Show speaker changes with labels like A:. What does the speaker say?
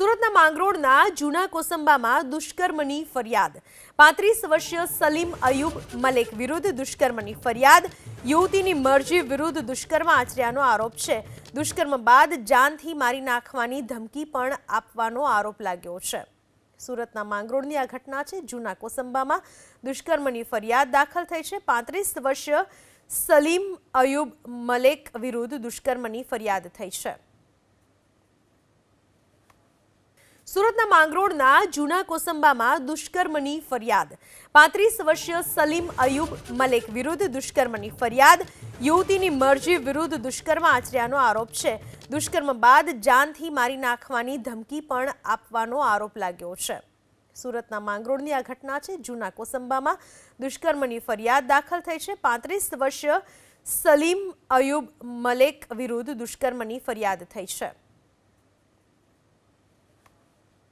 A: સુરતના માંગરોળના જૂના કોસંબામાં દુષ્કર્મની ફરિયાદ. પાંત્રીસ વર્ષીય સલીમ અયુબ મલેક વિરુદ્ધ દુષ્કર્મની ફરિયાદ. યુવતીની મરજી વિરુદ્ધ દુષ્કર્મ આચર્યાનો આરોપ છે. દુષ્કર્મ બાદ જાનથી મારી નાખવાની ધમકી પણ આપવાનો આરોપ લાગ્યો છે. સુરતના માંગરોળની આ ઘટના છે. જૂના કોસંબામાં દુષ્કર્મની ફરિયાદ દાખલ થઈ છે. પાંત્રીસ વર્ષીય સલીમ અયુબ મલેક વિરુદ્ધ દુષ્કર્મની ફરિયાદ થઈ છે. સુરતના માંગરોળના જૂના કોસંબામાં દુષ્કર્મની ફરિયાદ. પાંત્રીસ વર્ષીય સલીમ અયુબ મલેક વિરુદ્ધ દુષ્કર્મની ફરિયાદ. યુવતીની મરજી વિરુદ્ધ દુષ્કર્મ આચર્યાનો આરોપ છે. દુષ્કર્મ બાદ જાનથી મારી નાખવાની ધમકી પણ આપવાનો આરોપ લાગ્યો છે. સુરતના માંગરોળની આ ઘટના છે. જૂના કોસંબામાં દુષ્કર્મની ફરિયાદ દાખલ થઈ છે. પાંત્રીસ વર્ષીય સલીમ અયુબ મલેક વિરુદ્ધ દુષ્કર્મની ફરિયાદ થઈ છે.